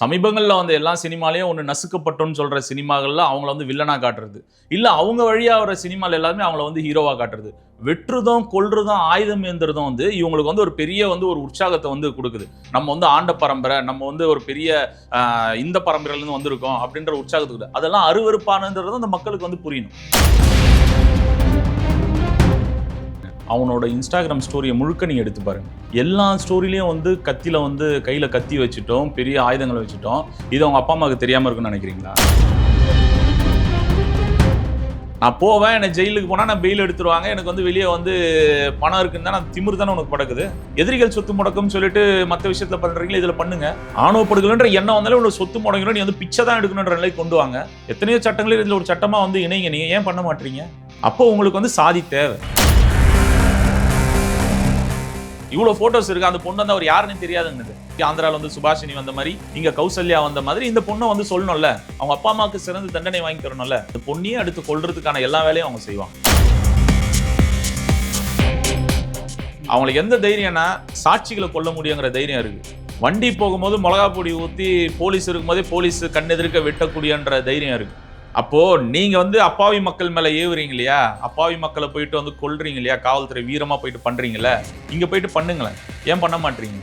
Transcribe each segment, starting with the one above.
சமீபங்களில் வந்து எல்லா சினிமாலையும் ஒன்று நசுக்கப்பட்டோன்னு சொல்கிற சினிமாக்களில் அவங்கள வந்து வில்லனாக காட்டுறது. இல்லை அவங்க வழியாக வர சினிமாவில் எல்லாருமே அவங்கள வந்து ஹீரோவாக காட்டுறது. வெற்றுதும் கொல்றதும் ஆயுதம் ஏந்துறதும் வந்து இவங்களுக்கு வந்து ஒரு பெரிய வந்து ஒரு உற்சாகத்தை வந்து கொடுக்குது. நம்ம வந்து ஆண்ட பரம்பரை நம்ம வந்து ஒரு பெரிய இந்த பரம்பரையிலேருந்து வந்திருக்கோம் அப்படின்ற உற்சாகத்துக்கு. அதெல்லாம் அருவருப்பானன்றது அந்த மக்களுக்கு வந்து புரியணும். அவனோட இன்ஸ்டாகிராம் ஸ்டோரியை முழுக்க நீங்கள் எடுத்து பாருங்கள் எல்லா ஸ்டோரிலையும் வந்து கத்தியில் வந்து கையில் கத்தி வச்சுட்டோம் பெரிய ஆயுதங்களை வச்சுட்டோம். இது அவங்க அப்பா அம்மாவுக்கு தெரியாமல் இருக்குன்னு நினைக்கிறீங்களா? நான் போவேன் என்னை ஜெயிலுக்கு போனால் நான் பெயில் எடுத்துருவாங்க. எனக்கு வந்து வெளியே வந்து பணம் இருக்குன்னு தான் நான் திமிரு தானே உனக்கு படக்குது. எதிரிகள் சொத்து முடக்கம்னு சொல்லிட்டு மற்ற விஷயத்தில் பண்ணுறீங்களா இதில் பண்ணுங்க. ஆணவப்படுகலன்ற எண்ணம் வந்தாலும் உனக்கு சொத்து முடங்கணும் நீ வந்து பிச்சை தான் எடுக்கணுன்ற நிலை கொண்டு வாங்க. எத்தனையோ சட்டங்களில் இதில் ஒரு சட்டமாக வந்து இணைங்க. நீங்கள் ஏன் பண்ண மாட்டீங்க? அப்போ உங்களுக்கு வந்து சாதி தேவை. இவ்வளோ ஃபோட்டோஸ் இருக்கு? அந்த பொண்ணு வந்து அவர் யாருன்னு தெரியாதுங்கிறது. ஆந்திரால வந்து சுபாஷினி வந்த மாதிரி இங்க கௌசல்யா வந்த மாதிரி இந்த பொண்ணை வந்து சொல்லணும்ல. அவங்க அப்பா அம்மாவுக்கு சிறந்த தண்டனை வாங்கி தரணும்ல. இந்த பொண்ணையே அடுத்து கொல்றதுக்கான எல்லா வேலையும் அவங்க செய்வாங்க. அவங்களுக்கு எந்த தைரியம்னா சாட்சிகளை கொல்ல முடியுங்கிற தைரியம் இருக்கு. வண்டி போகும்போது மிளகா பொடி ஊத்தி போலீஸ் இருக்கும்போதே போலீஸ் கண்ணெதிர்க்க வெட்டக்கூடியன்ற தைரியம் இருக்கு. அப்போ நீங்க வந்து அப்பாவி மக்கள் மேல ஏவுறீங்க இல்லையா அப்பாவி மக்களை போயிட்டு வந்து கொல்றீங்க இல்லையா காவல்துறை வீரமா போயிட்டு பண்றீங்கல்ல? இங்க போயிட்டு பண்ணுங்களேன். ஏன் பண்ண மாட்டீங்க?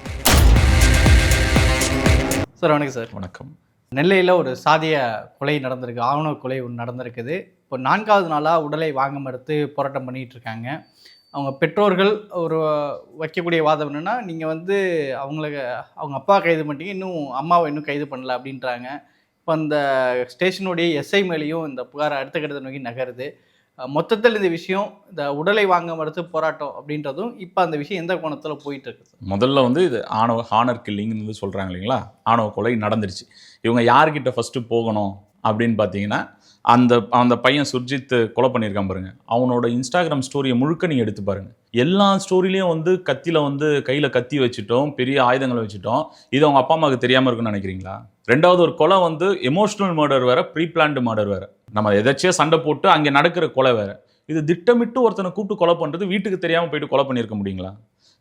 சார் வணக்கம் சார். வணக்கம். நெல்லையில் ஒரு சாதிய கொலை நடந்திருக்கு. ஆவண கொலை ஒன்று நடந்திருக்குது. இப்போ நான்காவது நாளாக உடலை வாங்க மறுத்து போராட்டம் பண்ணிட்டு இருக்காங்க. அவங்க பெற்றோர்கள் ஒரு வைக்கக்கூடிய வாதம் என்னென்னா நீங்கள் வந்து அவங்களுக்கு அவங்க அப்பா கைது பண்ணிட்டீங்க. இன்னும் அம்மாவை இன்னும் கைது பண்ணல அப்படின்றாங்க. இப்போ அந்த ஸ்டேஷனுடைய எஸ்ஐ மேலேயும் இந்த புகார் அடுத்த கட்டத்தை நோக்கி நகருது. மொத்தத்தில் இந்த விஷயம் இந்த உடலை வாங்க மறுத்து போராட்டம் அப்படின்றதும் இப்போ அந்த விஷயம் எந்த கோணத்தில் போயிட்டு இருக்குது முதல்ல வந்து இது ஆணவ ஹானர் கில்லிங்னு வந்து இல்லைங்களா? ஆணவ கொலை நடந்துருச்சு. இவங்க யார்கிட்ட ஃபஸ்ட்டு போகணும் அப்படின்னு பார்த்தீங்கன்னா அந்த அந்த பையன் சுர்ஜித் கொலை பண்ணியிருக்கான் பாருங்க. அவனோட இன்ஸ்டாகிராம் ஸ்டோரியை முழுக்க நீங்கள் எடுத்து பாருங்க. எல்லா ஸ்டோரிலையும் வந்து கத்தியில் வந்து கையில் கத்தி வச்சுட்டோம் பெரிய ஆயுதங்களை வச்சுட்டோம். இது அவங்க அப்பா அம்மாவுக்கு தெரியாமல் இருக்குன்னு நினைக்கிறீங்களா? ரெண்டாவது ஒரு கொலை வந்து எமோஷ்னல் மர்டர் வேற ப்ரீ பிளான்டு மர்டர் வேற. நம்ம எதாச்சியாக சண்டை போட்டு அங்கே நடக்கிற கொலை வேற. இது திட்டமிட்டு ஒருத்தனை கூப்பிட்டு கொலை பண்ணுறது வீட்டுக்கு தெரியாமல் போயிட்டு கொலை பண்ணியிருக்க முடியுங்களா?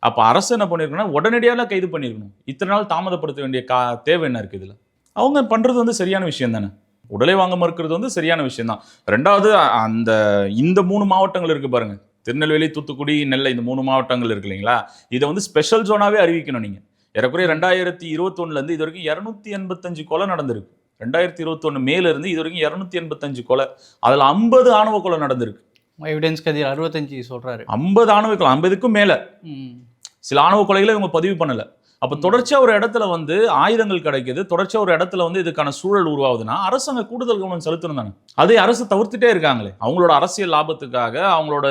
அப்போ அரசு என்ன பண்ணியிருக்கணும்னா உடனடியாக கைது பண்ணியிருக்கணும். இத்தனை நாள் தாமதப்படுத்த வேண்டிய கா தேவை என்ன இருக்குது இதில்? அவங்க பண்ணுறது வந்து சரியான விஷயம் தானே உடலை வாங்க மறுக்கிறது வந்து சரியான விஷயம் தான் ரெண்டாவது அந்த இந்த மூணு மாவட்டங்கள் இருக்கு பாருங்க. திருநெல்வேலி தூத்துக்குடி நெல்லை இந்த மூணு மாவட்டங்கள் இருக்கு இல்லைங்களா? இதை வந்து ஸ்பெஷல் ஜோனாவே அறிவிக்கணும் நீங்கள் ஏறக்குறைய ரெண்டாயிரத்தி இருபத்தொன்னுலேருந்து இது வரைக்கும் இரநூத்தி எண்பத்தஞ்சு கொலை நடந்திருக்கு. ரெண்டாயிரத்தி இருபத்தொன்று மேலேருந்து இது வரைக்கும் இரநூத்தி எண்பத்தஞ்சு கொலை. அதில் ஐம்பது ஆணவ கொலை நடந்திருக்கு. எவிடன்ஸ் கதிர் அறுபத்தஞ்சு சொல்கிறாரு ஐம்பது ஆணவ கொலை ஐம்பதுக்கும் மேலே. சில ஆணவ கொலைகளை இவங்க பதிவு பண்ணல. அப்ப தொடர்ச்சியா ஒரு இடத்துல வந்து ஆயுதங்கள் கிடைக்குது. தொடர்ச்சியா ஒரு இடத்துல வந்து இதுக்கான சூழல் உருவாகுதுன்னா அரசு அங்க கூடுதல் கவனம் செலுத்தணும் தானே? அதை அரசு தவிர்த்துட்டே இருக்காங்களே. அவங்களோட அரசியல் லாபத்துக்காக அவங்களோட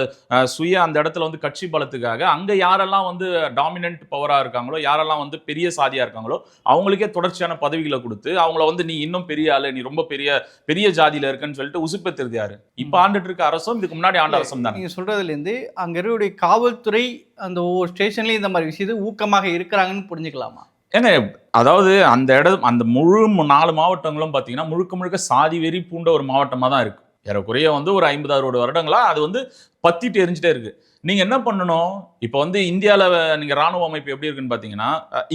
சுய அந்த இடத்துல வந்து கட்சி பலத்துக்காக அங்க யாரெல்லாம் வந்து டாமினன்ட் பவரா இருக்காங்களோ யாரெல்லாம் வந்து பெரிய சாதியா இருக்காங்களோ அவங்களுக்கே தொடர்ச்சியான பதவிகளை கொடுத்து அவங்கள வந்து நீ இன்னும் பெரிய ஆளு நீ ரொம்ப பெரிய பெரிய ஜாதியில இருக்கன்னு சொல்லிட்டு உசுப்பெத்துறது யாரு? இப்ப ஆண்டுட்டு இருக்க அரசும் இதுக்கு முன்னாடி ஆண்ட அரசும் தானே? நீங்க சொல்றதுலேருந்து அங்க இருக்கக்கூடிய காவல்துறை அந்த ஒவ்வொரு ஸ்டேஷன்லயும் இந்த மாதிரி விஷயத்தை ஊக்கமாக இருக்கிறாங்கன்னு புரிஞ்சுக்கலாமா? ஏங்க அதாவது அந்த இடம் அந்த முழு நாலு மாவட்டங்களும் பார்த்தீங்கன்னா முழுக்க முழுக்க சாதி வெறி பூண்ட ஒரு மாவட்டமாக தான் இருக்குது ஏறக்குறைய வந்து ஒரு ஐம்பது அறுபது வருடங்களா அது வந்து பத்திட்டு எரிஞ்சிட்டே இருக்குது நீங்க என்ன பண்ணணும்? இப்போ வந்து இந்தியாவில் நீங்க ராணுவ அமைப்பு எப்படி இருக்குன்னு பார்த்தீங்கன்னா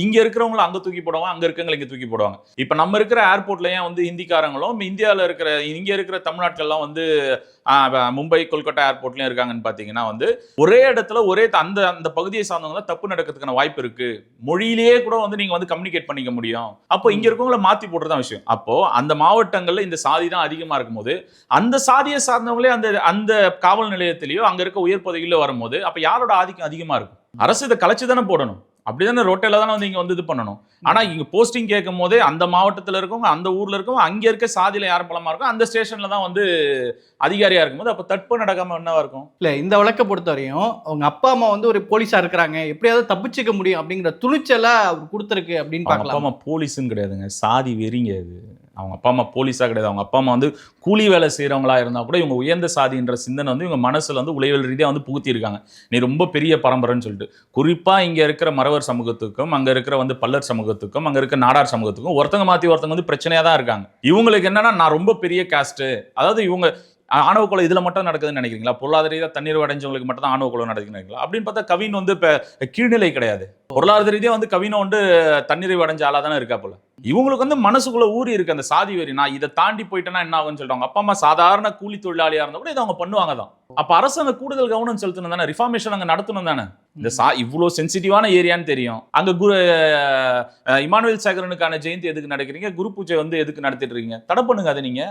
இங்க இருக்கிறவங்கள அங்க தூக்கி போடுவாங்க அங்க இருக்கவங்களை இங்க தூக்கி போடுவாங்க. இப்போ நம்ம இருக்கிற ஏர்போர்ட்ல ஏன் வந்து ஹிந்திக்காரங்களும் இந்தியாவில் இருக்கிற இங்க இருக்கிற தமிழ்நாட்டிலலாம் வந்து மும்பை கொல்கட்டா ஏர்போர்ட்லயும் இருக்காங்கன்னு பார்த்தீங்கன்னா வந்து ஒரே இடத்துல ஒரே அந்த அந்த பகுதியை சார்ந்தவங்க தான் தப்பு நடக்கிறதுக்கான வாய்ப்பு இருக்கு. மொழியிலேயே கூட வந்து நீங்க வந்து கம்யூனிகேட் பண்ணிக்க முடியும். அப்போ இங்க இருக்கவங்கள மாத்தி போடுறதான் விஷயம். அப்போ அந்த மாவட்டங்கள்ல இந்த சாதி தான் அதிகமா இருக்கும்போது அந்த சாதியை சார்ந்தவங்களே அந்த அந்த காவல் நிலையத்திலேயோ அங்க இருக்க உயர் பதவியில வரும்போது அப்ப யாரோட ஆதிக்கம் அதிகமா இருக்கும்? அரசு இதை கலைச்சு தானே போடணும். அப்படிதானே ரோட்டையில தானே வந்து இங்க வந்து இது பண்ணணும். ஆனா இங்க போஸ்டிங் கேட்கும் போதே அந்த மாவட்டத்துல இருக்கவங்க அந்த ஊர்ல இருக்கவங்க அங்க இருக்க சாதியில யார் பலமா இருக்கும் அந்த ஸ்டேஷன்ல தான் வந்து அதிகாரியா இருக்கும்போது அப்ப தட்பு நடக்காம என்னவா இருக்கும்? இல்ல இந்த வழக்கை பொறுத்தவரையும் அவங்க அப்பா அம்மா வந்து ஒரு போலீஸா இருக்கிறாங்க. எப்படியாவது தப்பிச்சுக்க முடியும் அப்படிங்கிற துணிச்சலை அவர் கொடுத்துருக்கு அப்படின்னு பார்க்கலாம்? அம்மா போலீஸுன்னு கிடையாதுங்க. சாதி வெறிங்க இது அவங்க அப்பா அம்மா போலீஸாக கிடையாது. அவங்க அப்பா அம்மா வந்து கூலி வேலை செய்கிறவங்களாக இருந்தால் கூட இவங்க உயர்ந்த சாதின்ற சிந்தனை வந்து இவங்க மனசில் வந்து உளவியல் ரீதியாக வந்து புகுத்தியிருக்காங்க நீ ரொம்ப பெரிய பரம்பரைன்னு சொல்லிட்டு. குறிப்பாக இங்கே இருக்கிற மறவர் சமூகத்துக்கும் அங்கே இருக்கிற வந்து பல்லர் சமூகத்துக்கும் அங்கே இருக்கிற நாடார் சமூகத்துக்கும் ஒருத்தங்க மாற்றி ஒருத்தங்க வந்து பிரச்சனையாக தான் இருக்காங்க. இவங்களுக்கு என்னென்னா நான் ரொம்ப பெரிய காஸ்ட்டு அதாவது இவங்க ஆணவ கொலை இதில் மட்டும் நடக்குதுன்னு நினைக்கிறீங்களா? பொருளாதார ரீதியாக தண்ணீர் அடைஞ்சவங்களுக்கு மட்டும் தான் ஆணவ கொலை நடக்குதுன்னு நினைக்கிறீங்களா? அப்படின்னு பார்த்தா கவின் வந்து இப்போ கீழ்நிலை கிடையாது. பொருளாதார ரீதியாக வந்து கவினை வந்து தண்ணீர் அடைஞ்ச ஆளாக தானே இருக்கா போல. இவங்களுக்கு வந்து மனசுக்குள்ள ஊறி இருக்கு அந்த சாதி வெறி. நான் இதை தாண்டி போயிட்டேன்னா என்ன ஆகும்னு சொல்லிட்டு அவங்க அப்பா அம்மா சாதாரண கூலி தொழிலாளியா இருந்தா கூட இதை அவங்க பண்ணுவாங்க தான். அப்ப அரசு அங்க கூடுதல் கவனம் செலுத்தணும் தானே? ரிஃபார்மேஷன் அங்க நடத்தணும் தானே? இந்த சா இவ்வளோ சென்சிட்டிவான ஏரியான்னு தெரியும். அங்க குரு இமானுவேல் சேகரனுக்கான ஜெயந்தி எதுக்கு நடக்கிறீங்க? குரு பூஜை வந்து எதுக்கு நடத்திட்டு இருக்கீங்க? தடை பண்ணுங்க அதை நீங்க.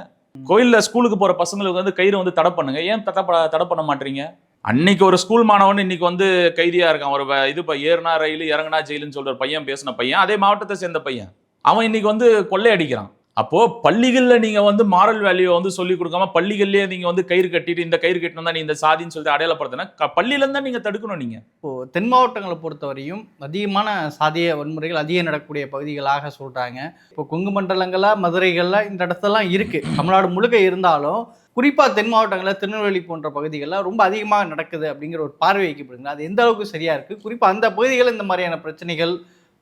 கோயில்ல ஸ்கூலுக்கு போற பசங்களுக்கு வந்து கயிறு வந்து தடை பண்ணுங்க. ஏன் தடை தடை பண்ண மாட்டீங்க? அன்னைக்கு ஒரு ஸ்கூல் மாணவன் இன்னைக்கு வந்து கைதியா இருக்கான். ஒரு இது இப்போ ஏறுனா ரயில் இறங்குனா ஜெயிலுன்னு சொல்ற ஒரு பையன் பேசின பையன் அதே மாவட்டத்தை சேர்ந்த பையன். அவன் இன்னைக்கு வந்து கொள்ளை அடிக்கிறான் அப்போ பள்ளிகளில் நீங்க வந்து மாரல் வேல்யூ வந்து சொல்லி கொடுக்காம பள்ளிகள்லயே நீங்க வந்து கயிறு கட்டிட்டு இந்த கயிறு கட்டணும் தான் நீ இந்த சாதின்னு சொல்லிட்டு அடையாளப்படுத்தினா பள்ளியிலேருந்து பள்ளியில இருந்தா நீங்க தடுக்கணும் நீங்க. இப்போ தென் மாவட்டங்களை பொறுத்தவரையும் அதிகமான சாதிய வன்முறைகள் அதிகம் நடக்கக்கூடிய பகுதிகளாக சொல்றாங்க. இப்போ கொங்கு மண்டலங்களா மதுரைகள்ல இந்த இடத்தெல்லாம் இருக்கு. தமிழ்நாடு முழுக்க இருந்தாலும் குறிப்பா தென் மாவட்டங்களில் திருநெல்வேலி போன்ற பகுதிகளில் ரொம்ப அதிகமாக நடக்குது அப்படிங்கிற ஒரு பார்வை வைக்கப்படுங்க அது எந்த அளவுக்கு சரியா இருக்கு? குறிப்பா அந்த பகுதிகளில் இந்த மாதிரியான பிரச்சனைகள்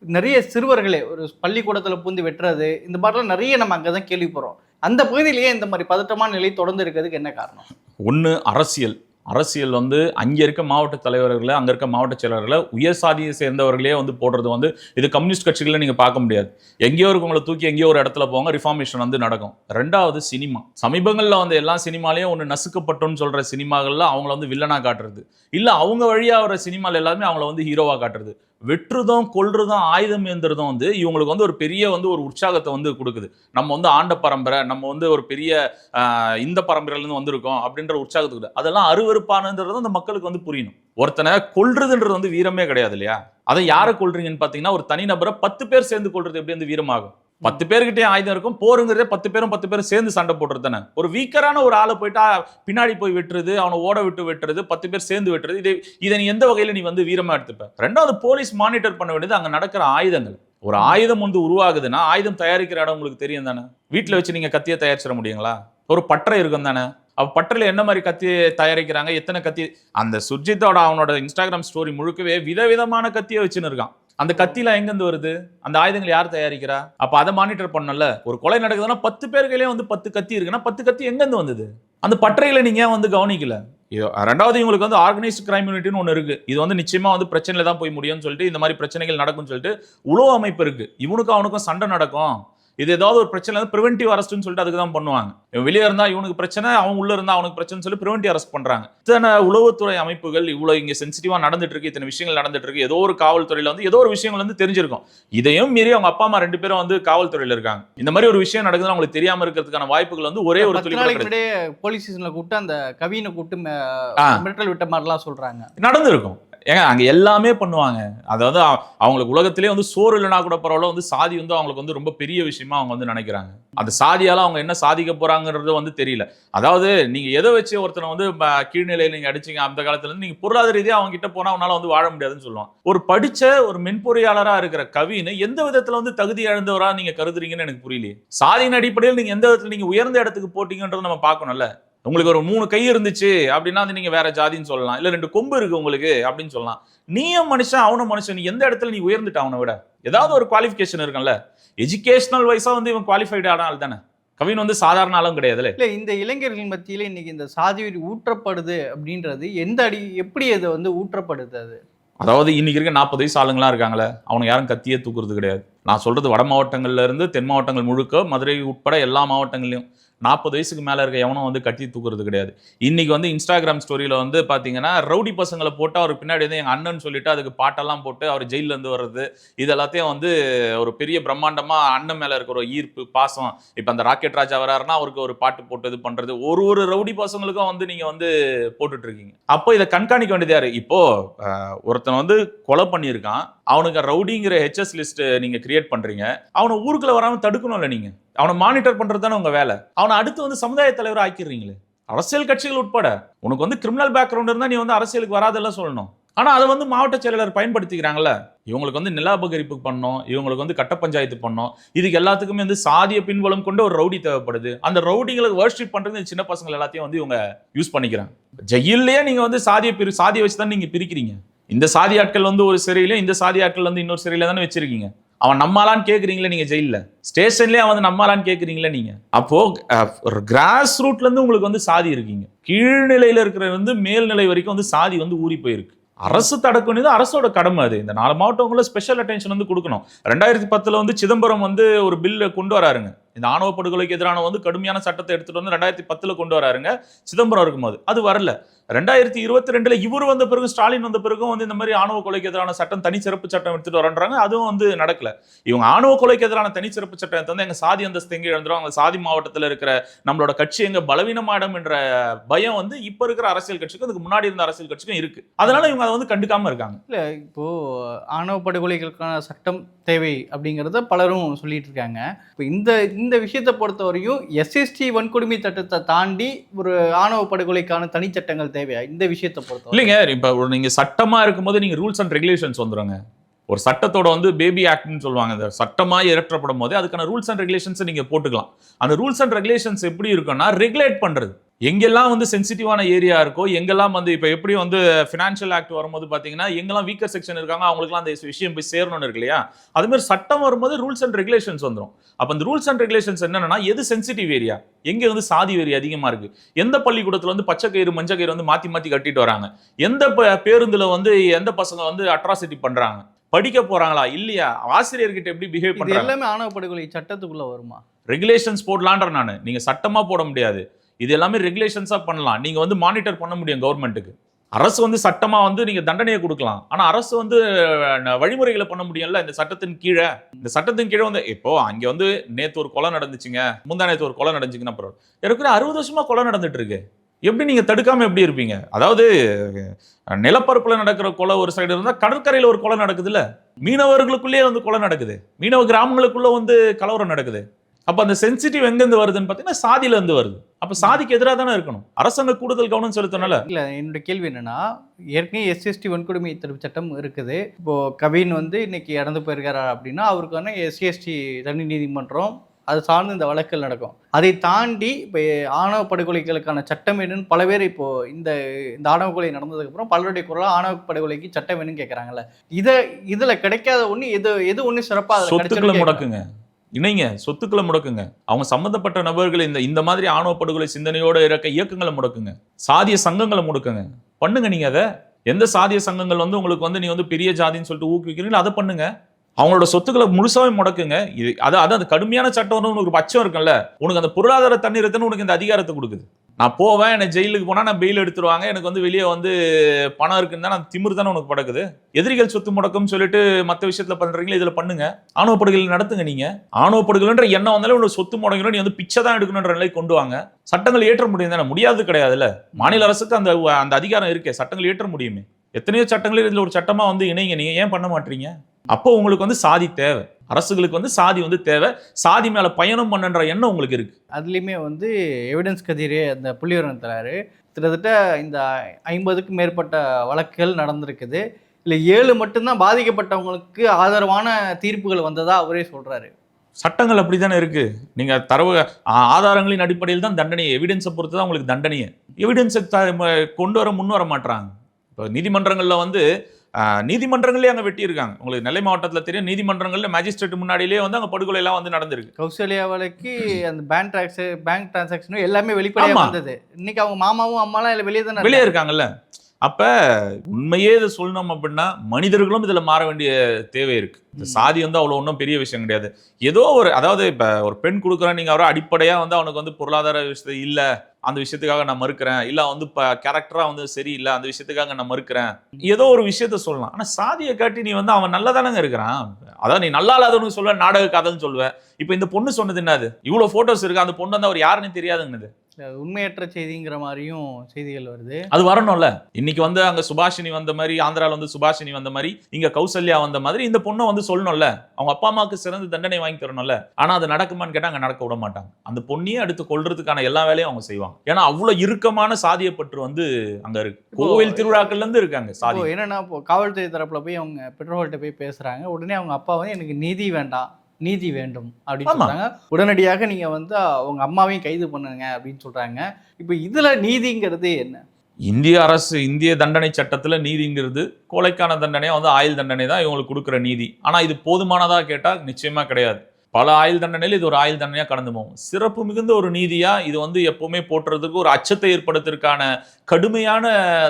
நிறைய சிறுவர்களே ஒரு பள்ளிக்கூடத்தில் பூந்து வெட்டுறது இந்த மாதிரிலாம் நிறைய நம்ம அங்கே தான் கேள்விப்படுறோம். அந்த பகுதியிலேயே இந்த மாதிரி பதட்டமான நிலை தொடர்ந்து இருக்கிறதுக்கு என்ன காரணம்? ஒன்று அரசியல். அரசியல் வந்து அங்கே இருக்க மாவட்ட தலைவர்களை அங்கே இருக்க மாவட்ட செயலர்களை உயர் சாதியை சேர்ந்தவர்களே வந்து போடுறது வந்து இது கம்யூனிஸ்ட் கட்சிகளில் நீங்கள் பார்க்க முடியாது. எங்கேயோ இருக்கவங்களை தூக்கி எங்கேயோ ஒரு இடத்துல போங்க ரிஃபார்மேஷன் வந்து நடக்கும். ரெண்டாவது சினிமா. சமீபங்களில் வந்து எல்லா சினிமாலையும் ஒன்று நசுக்கப்பட்டோன்னு சொல்கிற சினிமாகளில் அவங்கள வந்து வில்லனாக காட்டுறது. இல்லை அவங்க வழியாக வர சினிமாவில் எல்லாருமே அவங்கள வந்து ஹீரோவாக காட்டுறது. வெற்றுதும் கொல்றதும் ஆயுதம் ஏந்திரதும் வந்து இவங்களுக்கு வந்து ஒரு பெரிய வந்து ஒரு உற்சாகத்தை வந்து கொடுக்குது. நம்ம வந்து ஆண்ட பரம்பரை நம்ம வந்து ஒரு பெரிய இந்த பரம்பரையிலேருந்து வந்திருக்கோம் அப்படின்ற உற்சாகத்துக்கு அதெல்லாம் அருவறுப்பானதுன்றது அந்த மக்களுக்கு வந்து புரியணும். ஒருத்தனை கொல்றதுன்றது வந்து வீரமே கிடையாது இல்லையா? அதை யாரை கொள்றீங்கன்னு பார்த்தீங்கன்னா ஒரு தனிநபரை பத்து பேர் சேர்ந்து கொள்றது எப்படி வந்து வீரமாகும்? பத்து பேர்கிட்டயே ஆயுதம் இருக்கும். போருங்கிறதே பத்து பேரும் பத்து பேரும் சேர்ந்து சண்டை போடுறது தானே. ஒரு வீக்கரான ஒரு ஆளை போயிட்டா பின்னாடி போய் வெட்டுறது அவனை ஓட விட்டு வெட்டுறது பத்து பேர் சேர்ந்து வெட்டுறது. இதை இதை நீ எந்த வகையில் நீ வந்து வீரமா எடுத்துப்ப? ரெண்டாவது போலீஸ் மானிட்டர் பண்ண வேண்டியது அங்கே நடக்கிற ஆயுதங்கள். ஒரு ஆயுதம் வந்து உருவாகுதுன்னா ஆயுதம் தயாரிக்கிற இடம் உங்களுக்கு தெரியும் தானே? வீட்டில் வச்சு நீங்கள் கத்தியை தயாரிச்சிட முடியுங்களா? ஒரு பற்றை இருக்கும் தானே? அப்போ பட்டறையில என்ன மாதிரி கத்தி தயாரிக்கிறாங்க? எத்தனை கத்தி? அந்த சுர்ஜித்தோட அவனோட இன்ஸ்டாகிராம் ஸ்டோரி முழுக்கவே விதவிதமான கத்தியை வச்சுன்னு இருக்கான். அந்த கத்திலாம் எங்கேருந்து வருது? அந்த ஆயுதங்கள் யார் தயாரிக்கிறா? அப்போ அதை மானிட்டர் பண்ணல ஒரு கொலை நடக்குதுன்னா பத்து பேர் வந்து பத்து கத்தி இருக்குன்னா பத்து கத்தி எங்கேருந்து வந்தது? அந்த பட்டறையில நீங்க ஏன் வந்து கவனிக்கல? ரெண்டாவது இவங்களுக்கு வந்து ஆர்கனைஸ்ட் கிரைம் யூனிட்னு ஒன்று இருக்கு. இது வந்து நிச்சயமா வந்து பிரச்சனையில தான் போய் முடியும்னு சொல்லிட்டு இந்த மாதிரி பிரச்சனைகள் நடக்கும்னு சொல்லிட்டு உளவு அமைப்பு இருக்கு. இவனுக்கும் அவனுக்கும் சண்டை நடக்கும். இது ஏதாவது ஒரு பிரச்சனை ப்ரிவென்டிவ் அரெஸ்ட்னு சொல்லிட்டு அதுக்கு தான் பண்ணுவாங்க வெளியே இருந்தா இவனுக்கு பிரச்சனை அவன் உள்ள இருந்தா அவனுக்கு பிரச்சனை சொல்லி ப்ரிவென்டிவ் அரெஸ்ட் பண்றாங்க. இத்தனை உளவுத்துறை அமைப்புகள் இவ்வளவு இங்க சென்சிட்டிவா நடந்துட்டு இருக்கு இத்தனை விஷயங்கள் நடந்துட்டு இருக்கு. ஏதோ ஒரு காவல்துறையில வந்து ஏதோ ஒரு விஷயங்கள் வந்து தெரிஞ்சிருக்கும். இதையும் மீறி அவங்க அப்பா அம்மா ரெண்டு பேரும் வந்து காவல்துறையில இருக்காங்க. இந்த மாதிரி ஒரு விஷயம் நடக்குதுன்னு அவங்களுக்கு தெரியாம இருக்கிறதுக்கான வாய்ப்புகள் வந்து ஒரே ஒரு துளி போலீஸ் ஸ்டேஷன்ல கூப்பிட்டு அந்த கவினை கூப்பிட்டு. மிரட்டல் விட்ட மாதிரிலாம் சொல்றாங்க. நடந்திருக்கும். ஏங்க அங்கே எல்லாமே பண்ணுவாங்க. அதாவது அவங்களுக்கு உலகத்திலே வந்து சோறு இல்லைனா கூட பரவாயில்ல வந்து சாதி வந்து அவங்களுக்கு வந்து ரொம்ப பெரிய விஷயமா அவங்க வந்து நினைக்கிறாங்க. அந்த சாதியால் அவங்க என்ன சாதிக்க போகிறாங்கிறது வந்து தெரியல. அதாவது நீங்கள் எதை வச்சு ஒருத்தனை வந்து கீழ்நிலையில் கீழ்நிலையில அடிச்சிங்க அடிச்சீங்க அந்த காலத்துலேருந்து நீங்கள் பொருளாதார ரீதியாக அவங்க கிட்ட போனால் அவனால் வந்து வாழ முடியாதுன்னு சொல்லுவான். ஒரு படித்த ஒரு மென்பொறியாளராக இருக்கிற கவின்னு எந்த விதத்தில் வந்து தகுதி இழந்தவராக நீங்கள் கருதுறீங்கன்னு எனக்கு புரியலையே. சாதியின் அடிப்படையில் நீங்கள் எந்த விதத்தில் நீங்கள் உயர்ந்த இடத்துக்கு போட்டிங்கன்றது நம்ம பார்க்கணும்ல. உங்களுக்கு ஒரு மூணு கை இருந்துச்சு அப்படின்னா அது நீங்க வேற ஜாதின்னு சொல்லலாம். இல்ல ரெண்டு கொம்பு இருக்கு உங்களுக்கு அப்படின்னு சொல்லலாம். நீயும் மனுஷன் அவனும் மனுஷன். நீ எந்த இடத்துல நீ உயர்ந்துட்ட அவனை விட? ஏதாவது ஒரு குவாலிஃபிகேஷன் இருக்கும்ல. எஜுகேஷனல் வைஸா வந்து இவன் குவாலிஃபைடு ஆள் தானே. கவின் வந்து சாதாரண ஆளும் கிடையாதுல்ல இல்ல? இந்த இளைஞர்கள் மத்தியில இன்னைக்கு இந்த சாதி வெறி ஊற்றப்படுது அப்படின்றது எந்த அடி எப்படி அது வந்து ஊற்றப்படுது அது அதாவது இன்னைக்கு இருக்க நாற்பது வயசு ஆளுங்களா இருக்காங்களே அவனுக்கு யாரும் கத்தியே தூக்குறது கிடையாது. நான் சொல்றது வட மாவட்டங்கள்ல இருந்து தென் மாவட்டங்கள் முழுக்க மதுரை உட்பட எல்லா மாவட்டங்கள்லயும். நாற்பது வயசுக்கு மேலே இருக்க எவனும் வந்து கட்டி தூக்குறது கிடையாது. இன்றைக்கி வந்து இன்ஸ்டாகிராம் ஸ்டோரியில் வந்து பார்த்தீங்கன்னா ரவுடி பசங்களை போட்டு அவர் பின்னாடி வந்து எங்கள் அண்ணன் சொல்லிட்டு அதுக்கு பாட்டெல்லாம் போட்டு அவர் ஜெயிலேருந்து இருந்து வர்றது இது எல்லாத்தையும் வந்து ஒரு பெரிய பிரம்மாண்டமாக அண்ணன் மேலே இருக்கிற ஒரு ஈர்ப்பு பாசம். இப்போ அந்த ராக்கெட் ராஜா வராருன்னா அவருக்கு ஒரு பாட்டு போட்டு இது பண்ணுறது ஒரு ஒரு ரவுடி பசங்களுக்கும் வந்து நீங்கள் வந்து போட்டுட்ருக்கீங்க. அப்போ இதை கண்காணிக்க வேண்டியது யார்? இப்போது ஒருத்தன் வந்து கொலை பண்ணியிருக்கான். அவனுக்கு ரவுடிங்கிற ஹெச்எஸ் லிஸ்ட் நீங்கள் கிரியேட் பண்ணுறீங்க அவனை ஊருக்குள்ளே வராமல் தடுக்கணும்ல நீங்கள் அவனை மானிட்டர் பண்றது தானே உங்க வேலை. அவனை அடுத்து வந்து சமுதாய தலைவர் ஆக்கிடுறீங்களே. அரசியல் கட்சிகள் உட்பட. உனக்கு வந்து கிரிமினல் பேக்ரவுண்ட் இருந்தா நீ வந்து அரசியலுக்கு வராதெல்லாம் சொல்லணும். ஆனா அதை வந்து மாவட்ட செயலாளர் பயன்படுத்திக்கிறாங்கல்ல. இவங்களுக்கு வந்து நிலாபகரிப்பு பண்ணோம் இவங்களுக்கு வந்து கட்ட பஞ்சாயத்து பண்ணோம் இதுக்கு எல்லாத்துக்குமே வந்து சாதிய பின்பலம் கொண்டு ஒரு ரவுடி தேவைப்படுது. அந்த ரவுடிங்களுக்கு வர்ஷிப் பண்றது இந்த சின்ன பசங்க எல்லாத்தையும் வந்து இவங்க யூஸ் பண்ணிக்கிறாங்க. ஜெயிலே நீங்க வந்து சாதிய பிரி சாதியை வச்சு தான் நீங்க பிரிக்கிறீங்க. இந்த சாதி ஆட்கள் வந்து ஒரு சிறையிலையும் இந்த சாதி ஆட்கள் வந்து இன்னொரு சிறையில தானே வச்சிருக்கீங்க. அவன் நம்மளான்னு கேட்குறீங்களே நீங்கள் ஜெயிலில் ஸ்டேஷன்லேயே அவன் வந்து நம்மளான்னு கேட்குறீங்களே நீங்கள் அப்போது ஒரு கிராஸ் ரூட்லேருந்து உங்களுக்கு வந்து சாதி இருக்கீங்க. கீழ்நிலையில் இருக்கிற வந்து மேல்நிலை வரைக்கும் வந்து சாதி வந்து ஊறி போயிருக்கு. அரசு தடுக்க வேண்டியது அரசோட கடமை அது. இந்த நாலு மாவட்டங்களில் ஸ்பெஷல் அட்டென்ஷன் வந்து கொடுக்கணும். ரெண்டாயிரத்தி பத்தில் வந்து சிதம்பரம் வந்து ஒரு பில்லை கொண்டு வராருங்க. இந்த ஆணவ படுகொலைக்கு எதிரான வந்து கடுமையான சட்டத்தை எடுத்துகிட்டு வந்து ரெண்டாயிரத்தி பத்தில் கொண்டு வராருங்க. சிதம்பரம் இருக்கும்போது. அது வரல. ரெண்டாயிரத்தி இருபத்தி ரெண்டுல இவர் வந்த பிறகு ஸ்டாலின் வந்த பிறகும் வந்து இந்த மாதிரி ஆணவ கொலைக்கு எதிரான சட்டம் தனி சிறப்பு சட்டம் எடுத்துட்டு வரன்றாங்க அதுவும் வந்து நடக்கல. இவங்க ஆணவ கொலைக்கு எதிரான தனி சிறப்பு சட்டம் வந்து எங்க சாதி அந்தஸ்து எங்க எழுந்துரும். அவங்க சாதி மாவட்டத்தில் இருக்கிற நம்மளோட கட்சி எங்க பலவீனமாயிடும் என்ற பயம் வந்து இப்ப இருக்கிற அரசியல் கட்சிக்கும் அதுக்கு முன்னாடி இருந்த அரசியல் கட்சிக்கும் இருக்கு. அதனால இவங்க அதை வந்து கண்டுக்காம இருக்காங்க. இல்லை இப்போது ஆணவ படுகொலைகளுக்கான சட்டம் தேவை அப்படிங்கிறத பலரும் சொல்லிட்டு இருக்காங்க. இப்போ இந்த இந்த விஷயத்தை பொறுத்தவரையும் எஸ்எஸ்டி வன்கொடுமை சட்டத்தை தாண்டி ஒரு ஆணவ படுகொலைக்கான தனிச்சட்டங்கள் தேவையா? இந்த விஷயத்தை பொறுத்த இல்லைங்க இப்ப நீங்க சட்டமா இருக்கும்போது நீங்க ரூல்ஸ் அண்ட் ரெகுலேஷன்ஸ் வந்துருங்க. ஒரு சட்டத்தோட வந்து பேபி ஆக்ட்னு சொல்லுவாங்க இந்த சட்டமா இயற்றப்படும் போது அதுக்கான ரூல்ஸ் அண்ட் ரெகுலேஷன்ஸ் நீங்க போட்டுக்கலாம். அந்த ரூல்ஸ் அண்ட் ரெகுலேஷன்ஸ் எப்படி இருக்குன்னா ரெகுலேட் பண்றது. எங்கெல்லாம் வந்து சென்சிட்டிவான ஏரியா இருக்கோ எங்கெல்லாம் வந்து இப்போ எப்படி வந்து ஃபினான்ஷியல் ஆக்ட் வரும்போது பார்த்தீங்கன்னா எங்கெல்லாம் வீக்கர் செக்ஷன் இருக்காங்க அவங்களுக்குலாம் அந்த விஷயம் போய் சேரணும்னு இருக்கு இல்லையா? அது மாதிரி சட்டம் வரும்போது ரூல்ஸ் அண்ட் ரெகுலேஷன்ஸ் வந்துரும். அப்போ அந்த ரூல்ஸ் அண்ட் ரெகுலேஷன்ஸ் என்னன்னா எது சென்சிட்டிவ் ஏரியா எங்க வந்து சாதி வெறி அதிகமா இருக்கு? எந்த பள்ளிக்கூடத்துல வந்து பச்சை கயிறு மஞ்சள் கயிறு வந்து மாத்தி மாத்தி கட்டிட்டு வராங்க? எந்த பேருந்துல வந்து எந்த பசங்க வந்து அட்ராசிட்டி பண்றாங்க? படிக்க போறாங்களா? இல்லையா? ஆசிரியர்கிட்ட எப்படி பிஹேவ் இது பண்றாங்க? எல்லாமே ஆணவ படுகொலை சட்டத்துக்குள்ள வருமா? ரெகுலேஷன்ஸ் போடலான்ற நான். நீங்க சட்டமா போட முடியாது. இது எல்லாமே ரெகுலேஷன்ஸாக பண்ணலாம். நீங்கள் வந்து மானிட்டர் பண்ண முடியும் கவர்மெண்ட்டுக்கு அரசு வந்து சட்டமாக வந்து நீங்கள் தண்டனையை கொடுக்கலாம். ஆனால் அரசு வந்து வழிமுறைகளை பண்ண முடியும்ல? இந்த சட்டத்தின் கீழே. இந்த சட்டத்தின் கீழே வந்து இப்போ அங்கே வந்து நேற்று ஒரு கொலை நடந்துச்சுங்க. முந்தா நேற்று ஒரு கொலை நடந்துச்சுங்கன்னா அப்புறம். ஏற்கனவே அறுபது வருஷமாக கொலை நடந்துட்டு இருக்கு எப்படி நீங்கள் தடுக்காமல் எப்படி இருப்பீங்க? அதாவது நிலப்பரப்பில் நடக்கிற கொலை ஒரு சைடு இருந்தால் கடற்கரையில் ஒரு கொலை நடக்குதுல்ல? மீனவர்களுக்குள்ளேயே வந்து கொலை நடக்குது. மீனவ கிராமங்களுக்குள்ளே வந்து கலவரம் நடக்குது. அப்ப அந்த சென்சிட்டிவ் எங்கேருந்து வருதுன்னு பார்த்தீங்கன்னா சாதியில இருந்து வருது. அப்ப சாதிக்கு எதிராக தானே இருக்கணும். அரசாங்க கூடுதல் கவனம் செலுத்தனால இல்லை என்னோட கேள்வி என்னன்னா ஏற்கனவே எஸ்சிஎஸ்டி வன்கொடுமை தடுப்பு சட்டம் இருக்குது. இப்போ கவின் வந்து இன்னைக்கு இறந்து போயிருக்காரா அப்படின்னா அவருக்கான எஸ்சிஎஸ்டி தனி நீதிமன்றம் அது சார்ந்து இந்த வழக்குகள் நடக்கும். அதை தாண்டி இப்போ ஆணவ படுகொலைகளுக்கான சட்டம் வேணும்னு பல பேர் இப்போ இந்த இந்த ஆணவ கொலை நடந்ததுக்கப்புறம் பலருடைய குரலாக ஆணவ படுகொலைக்கு சட்டம் வேணும்னு கேட்குறாங்கல்ல இதை இதில் கிடைக்காத ஒன்று எது எது ஒன்று சிறப்பாக சொத்துக்களை முடக்குங்க. இணைங்க சொத்துக்களை முடக்குங்க. அவங்க சம்மந்தப்பட்ட நபர்கள் இந்த இந்த மாதிரி ஆணவ படுகொலை சிந்தனையோடு இருக்க இயக்கங்களை முடக்குங்க. சாதிய சங்கங்களை முடக்குங்க. பண்ணுங்க நீங்கள் அதை. எந்த சாதிய சங்கங்கள் வந்து உங்களுக்கு வந்து நீ வந்து பெரிய ஜாதின்னு சொல்லிட்டு ஊக்குவிக்கிறீங்களோ அதை பண்ணுங்க. அவங்களோட சொத்துக்களை முழுசாவே முடக்குங்க. இது அது அது அந்த கடுமையான சட்டம்னு உனக்கு ஒரு பச்சம் இருக்குல்ல உனக்கு அந்த பொருளாதார தண்ணீரத்தன்னு உனக்கு இந்த அதிகாரத்தை கொடுக்குது. நான் போவேன் என்னை ஜெயிலுக்கு போனால் நான் பெயில் எடுத்துருவாங்க. எனக்கு வந்து வெளியே வந்து பணம் இருக்குன்னு தான் நான் திமிர் தானே உனக்கு படக்குது. எதிரிகள் சொத்து முடக்கம்னு சொல்லிட்டு மற்ற விஷயத்தில் பண்ணுறீங்களே இதில் பண்ணுங்க. ஆணவ படுகொலை நடத்துங்க நீங்கள் ஆணவ படுகொலைன்ற எண்ணம் வந்தாலும் உனக்கு சொத்து முடங்கிடும் நீ வந்து பிச்சை தான் எடுக்கணுன்ற நிலை கொண்டு வாங்க. சட்டங்கள் ஏற்ற முடியும் தானே? முடியாது கிடையாதுல்ல? மாநில அரசுக்கு அந்த அந்த அதிகாரம் இருக்கே சட்டங்கள் ஏற்ற முடியுமே. எத்தனையோ சட்டங்கள் இதில் ஒரு சட்டமாக வந்து இணைங்க. நீங்கள் ஏன் பண்ண மாட்டீங்க? அப்போ உங்களுக்கு வந்து சாதி தேவை. அரசுகளுக்கு வந்து சாதி வந்து தேவை. சாதி மேல பயணம் பண்ணுன்ற எண்ணம் உங்களுக்கு இருக்கு. அதுலேயுமே வந்து எவிடன்ஸ் கதிர் அந்த புள்ளிவரம் தராரு. கிட்டத்தட்ட இந்த ஐம்பதுக்கும் மேற்பட்ட வழக்குகள் நடந்திருக்குது. இல்லை ஏழு மட்டும்தான் பாதிக்கப்பட்டவங்களுக்கு ஆதரவான தீர்ப்புகள் வந்ததா அவரே சொல்றாரு. சட்டங்கள் அப்படித்தானே இருக்கு. நீங்க தரவு ஆ- ஆதாரங்களின் அடிப்படையில் தான் தண்டனை எவிடன்ஸை பொறுத்து தான் உங்களுக்கு தண்டனையே. எவிடன்ஸை கொண்டு வர முன் வர மாட்டாங்க இப்போ நீதிமன்றங்கள்ல வந்து நீதிமன்றங்களே அங்க வெட்டி இருக்காங்க உங்களுக்கு நெல்லை மாவட்டத்துல தெரியும் நீதிமன்றங்கள்ல மேஜிஸ்ட்ரேட் முன்னாடியிலே வந்து அங்க படுகொலை எல்லாம் வந்து நடந்திருக்கு. கௌசல்யா வழக்கு அந்த பேங்க் ட்ராக்ஸ் பேங்க் டிரான்சாக்ஷனும் எல்லாமே வெளிப்படையாக. வந்தது. இன்னைக்கு அவங்க மாமாவும் அம்மாலாம் வெளியே தானே வெளியே இருக்காங்கல்ல. அப்ப உண்மையே இதை சொல்லணும் அப்படின்னா மனிதர்களும் இதுல மாற வேண்டிய தேவை இருக்கு. இந்த. சாதி வந்து அவ்வளவு ஒன்றும் பெரிய விஷயம் கிடையாது. ஏதோ ஒரு அதாவது இப்ப ஒரு பெண் கொடுக்குறேன் நீங்க அவரை அடிப்படையா வந்து அவனுக்கு வந்து பொருளாதார விஷயத்து இல்ல அந்த விஷயத்துக்காக நான் மறுக்கிறேன் இல்ல வந்து இப்ப கேரக்டரா வந்து சரியில்லை அந்த விஷயத்துக்காக நான் மறுக்கிறேன். ஏதோ ஒரு விஷயத்த சொல்லலாம். ஆனா சாதியை காட்டி நீ வந்து அவன் நல்லதானங்க இருக்கிறான்? அதான் நீ நல்லா இல்லாதவனுக்கு சொல்லுவ நாடக கதைன்னு சொல்லுவ. இப்ப இந்த பொண்ணு சொன்னது என்னது? இவ்வளவு போட்டோஸ் இருக்கு? அந்த பொண்ணு வந்து அவர் யாருன்னு உண்மையற்ற செய்திங்கிற மாதிரியும் செய்திகள் வருது. அது வரணும்ல. இன்னைக்கு வந்து அங்க சுபாஷினி வந்த மாதிரி ஆந்திரால வந்து சுபாஷினி வந்த மாதிரி இங்க கௌசல்யா வந்த மாதிரி இந்த பொண்ணை வந்து சொல்லணும்ல. அவங்க அப்பா அம்மாவுக்கு சிறந்த தண்டனை வாங்கி தரணும்ல. ஆனா அது நடக்குமான்னு கேட்டா அங்க நடக்க விட மாட்டாங்க. அந்த பொண்ணையே அடுத்து கொல்றதுக்கான எல்லா வேலையும் அவங்க செய்வாங்க. ஏன்னா அவ்வளவு இறுக்கமான சாதிய பற்று வந்து அங்க இருக்கு. கோவில் திருவிழாக்கள்ல இருந்து இருக்காங்க சாதி. என்னன்னா இப்போ காவல்துறை தரப்புல போய் அவங்க பெற்றோர்கள்ட்ட போய் பேசுறாங்க. உடனே அவங்க அப்பா வந்து எனக்கு நீதி வேண்டாம். நீதி வேண்டும் அப்படின்னு. சொல்றாங்க. உடனடியாக நீங்க வந்து அவங்க அம்மாவையும் கைது பண்ணுங்க அப்படின்னு சொல்றாங்க. இப்போ இதுல நீதிங்கிறது என்ன? இந்திய அரசு இந்திய தண்டனை சட்டத்துல நீதிங்கிறது கொலைக்கான தண்டனையா வந்து ஆயுள் தண்டனை தான் இவங்களுக்கு கொடுக்குற நீதி. ஆனா இது போதுமானதா கேட்டா நிச்சயமா கிடையாது. பல ஆயுள் தண்டனையில் இது ஒரு ஆயுள் தண்டனையா கடந்து போகும். சிறப்பு மிகுந்த ஒரு நீதியா இது வந்து எப்பவுமே போட்டுறதுக்கு ஒரு அச்சத்தை ஏற்படுத்துறதுக்கான கடுமையான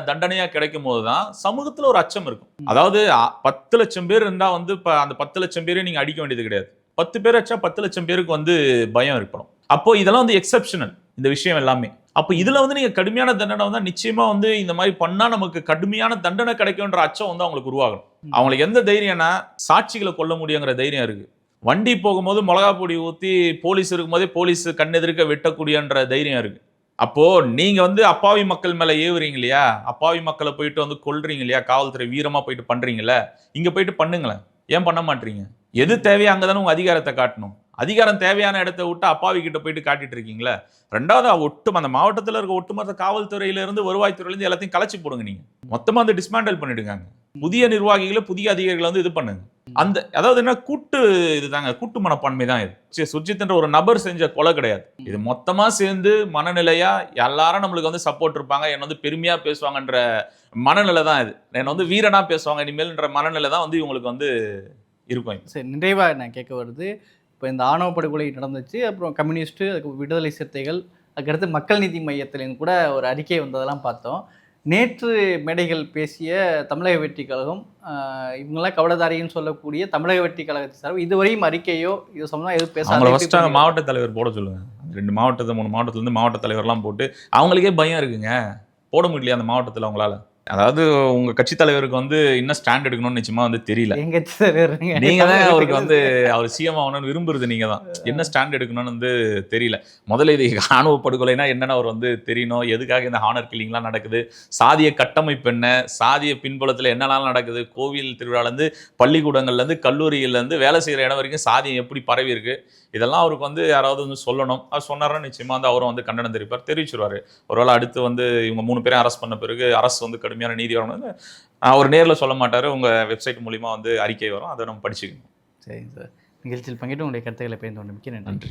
தண்டனையா கிடைக்கும் போது தான் சமூகத்துல ஒரு அச்சம் இருக்கும். அதாவது பத்து லட்சம் பேர் இருந்தா வந்து இப்ப அந்த பத்து லட்சம் பேரையும் நீங்க அடிக்க வேண்டியது கிடையாது. பத்து பேர் வச்சா பத்து லட்சம் பேருக்கு வந்து பயம் ஏற்படும். அப்போ இதெல்லாம் வந்து எக்ஸெப்ஷனல் இந்த விஷயம் எல்லாமே. அப்போ இதுல வந்து நீங்க கடுமையான தண்டனை வந்தா நிச்சயமா வந்து இந்த மாதிரி பண்ணா நமக்கு கடுமையான தண்டனை கிடைக்கும்ன்ற அச்சம் வந்து அவங்களுக்கு உருவாகும் அவங்களுக்கு எந்த தைரியம்னா சாட்சிகளை கொல்ல முடியுங்கிற தைரியம் இருக்கு. வண்டி போகும்போது மிளகா பொடி ஊற்றி போலீஸ் இருக்கும்போதே போலீஸ் கண்ணெதிர்க்க வெட்டக்கூடியன்ற தைரியம் இருக்குது அப்போது நீங்கள் வந்து அப்பாவி மக்கள் மேலே ஏவுறீங்க இல்லையா? அப்பாவி மக்களை போயிட்டு வந்து கொள்றீங்க இல்லையா? காவல்துறை வீரமாக போயிட்டு பண்ணுறீங்களே இங்கே போயிட்டு பண்ணுங்களேன். ஏன் பண்ண மாட்டீங்க? எது தேவையோ அங்கதானே உங்கள் அதிகாரத்தை காட்டணும். அதிகாரம் தேவையான இடத்த விட்டு அப்பாவி கிட்ட போயிட்டு காட்டிட்டு இருக்கீங்களே? ரெண்டாவது ஒட்டு அந்த மாவட்டத்தில் இருக்க ஒட்டுமொத்த காவல்துறையிலேருந்து வருவாய்த்துறையிலேருந்து எல்லாத்தையும் கலைச்சி போடுங்க நீங்கள் மொத்தமாக வந்து டிஸ்மேண்டல் பண்ணிடுங்க புதிய நிர்வாகிகளை புதிய அதிகாரிகளை வந்து இது பண்ணுங்க. அந்த அதாவது என்ன கூட்டு இதுதாங்க கூட்டு மனப்பான்மை தான் இது சரி, சுர்ஜித்ன்ற ஒரு நபர் செஞ்ச கொலை கிடையாது. இது மொத்தமா சேர்ந்து மனநிலையா எல்லாரும் நம்மளுக்கு வந்து சப்போர்ட் இருப்பாங்க என்ன வந்து பெருமையா பேசுவாங்கன்ற மனநிலை தான் இது. என்ன வந்து வீரனா பேசுவாங்க இனிமேல்ன்ற மனநிலை தான் வந்து இவங்களுக்கு வந்து இருக்கும் சரி நிறைவாக நான் கேட்க வருது. இப்போ இந்த ஆணவ படுகொலை நடந்துச்சு அப்புறம் கம்யூனிஸ்ட்டு அதுக்கு விடுதலை சிறுத்தைகள் அதுக்கடுத்து மக்கள் நீதி மையத்துலேருந்து கூட ஒரு அறிக்கை வந்ததெல்லாம் பார்த்தோம். நேற்று மேடைகள் பேசிய தமிழக வெற்றி கழகம் இவங்கெல்லாம் கவலதாரின்னு சொல்லக்கூடிய தமிழக வெற்றி கழகத்தை சார்பு. இதுவரையும் அறிக்கையோ இது சம்பந்தமா எதுவும் பண்ணீங்க? மாவட்ட தலைவர் போட சொல்லுங்க. ரெண்டு மாவட்டத்தை மூணு மாவட்டத்துல இருந்து மாவட்ட தலைவர்லாம் போட்டு அவங்களுக்கே பயம் இருக்குங்க. போட முடியலையா அந்த மாவட்டத்தில் அவங்களால? அதாவது உங்க கட்சி தலைவருக்கு வந்து என்ன ஸ்டாண்ட் எடுக்கணும்னு நிச்சயமா வந்து தெரியல. எங்க கட்சி. நீங்க தான் அவருக்கு வந்து அவர் சிஎம் ஆகணும்னு விரும்புறது நீங்க தான். என்ன ஸ்டாண்ட் எடுக்கணும்னு வந்து தெரியல. முதல்ல இது ஆணவ படுகொலைனா என்னன்னு அவர் வந்து தெரியணும். எதுக்காக இந்த ஹானர் கில்லிங்லாம் நடக்குது? சாதிய கட்டமைப்பு என்ன? சாதிய பின்புலத்தில் என்னெல்லாம் நடக்குது? கோவில் திருவிழாலேருந்து பள்ளிக்கூடங்கள்லேருந்து கல்லூரியிலேருந்து வேலை செய்கிற இடம் வரைக்கும் சாதியம் எப்படி பரவி இருக்கு? இதெல்லாம் அவருக்கு வந்து யாராவது வந்து சொல்லணும். அது சொன்னாருன்னா நிச்சயமா வந்து அவரும் வந்து கண்டனம் தெரிவிப்பார். தெரிவிச்சிருவாரு. ஒருவேளை அடுத்து வந்து இவங்க மூணு பேரையும் அரெஸ்ட் பண்ண பிறகு அரசு வந்து கடுமையான நீதி வரணும்னு அவர் நேரில் சொல்ல மாட்டாரு. உங்க வெப்சைட் மூலியமா வந்து அறிக்கை வரும். அதை நம்ம படிச்சுக்கணும். சரிங்க சார் நிகழ்ச்சியில் பங்கிட்டு உங்களுடைய கருத்துக்களை பயந்து கொண்டு மிக்க நன்றி.